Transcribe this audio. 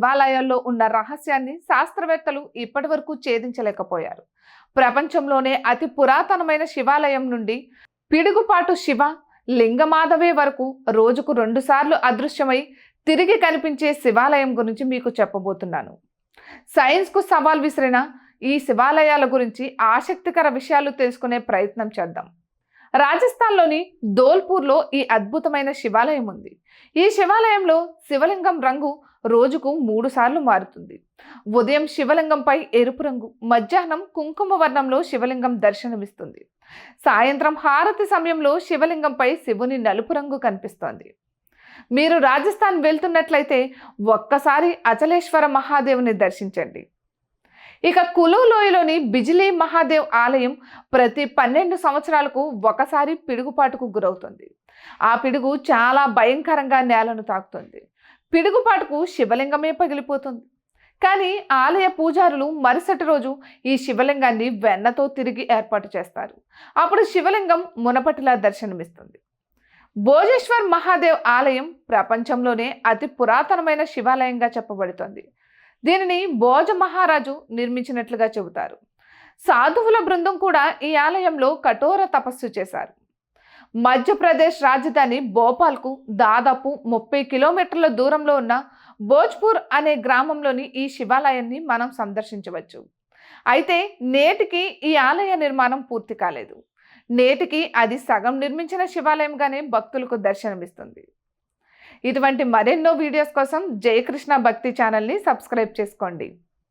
శివాలయాల్లో ఉన్న రహస్యాన్ని శాస్త్రవేత్తలు ఇప్పటి వరకు ఛేదించలేకపోయారు. ప్రపంచంలోనే అతి పురాతనమైన శివాలయం నుండి పిడుగుపాటు శివ లింగమాధవే వరకు రోజుకు రెండుసార్లు అదృశ్యమై తిరిగి కనిపించే శివాలయం గురించి మీకు చెప్పబోతున్నాను. సైన్స్కు సవాల్ విసిరిన ఈ శివాలయాల గురించి ఆసక్తికర విషయాలు తెలుసుకునే ప్రయత్నం చేద్దాం. రాజస్థాన్లోని ధోల్పూర్లో ఈ అద్భుతమైన శివాలయం ఉంది. ఈ శివాలయంలో శివలింగం రంగు రోజుకు మూడు సార్లు మారుతుంది. ఉదయం శివలింగంపై ఎరుపు రంగు మధ్యాహ్నం కుంకుమ వర్ణంలో శివలింగం దర్శనమిస్తుంది. సాయంత్రం హారతి సమయంలో శివలింగంపై శివుని నలుపు రంగు కనిపిస్తోంది. మీరు రాజస్థాన్ వెళ్తున్నట్లయితే ఒక్కసారి అచలేశ్వర మహాదేవుని దర్శించండి. ఇక కులు లోయలోని బిజిలీ మహాదేవ్ ఆలయం ప్రతి పన్నెండు సంవత్సరాలకు ఒకసారి పిడుగుపాటుకు గురవుతుంది. ఆ పిడుగు చాలా భయంకరంగా నేలను తాకుతుంది. పిడుగుపాటుకు శివలింగమే పగిలిపోతుంది. కానీ ఆలయ పూజారులు మరుసటి రోజు ఈ శివలింగాన్ని వెన్నతో తిరిగి ఏర్పాటు చేస్తారు. అప్పుడు శివలింగం మునపటిలా దర్శనమిస్తుంది. భోజేశ్వర్ మహాదేవ్ ఆలయం ప్రపంచంలోనే అతి పురాతనమైన శివాలయంగా చెప్పబడుతోంది. దీనిని భోజ మహారాజు నిర్మించినట్లుగా చెబుతారు. సాధువుల బృందం కూడా ఈ ఆలయంలో కఠోర తపస్సు చేశారు. మధ్యప్రదేశ్ రాజధాని భోపాల్కు దాదాపు ముప్పై కిలోమీటర్ల దూరంలో ఉన్న భోజ్పూర్ అనే గ్రామంలోని ఈ శివాలయాన్ని మనం సందర్శించవచ్చు. అయితే నేటికి ఈ ఆలయ నిర్మాణం పూర్తి కాలేదు. నేటికి అది సగం నిర్మించిన శివాలయంగానే భక్తులకు దర్శనమిస్తుంది. ఇటువంటి మరెన్నో వీడియోస్ కోసం జయకృష్ణ భక్తి ఛానల్ని సబ్స్క్రైబ్ చేసుకోండి.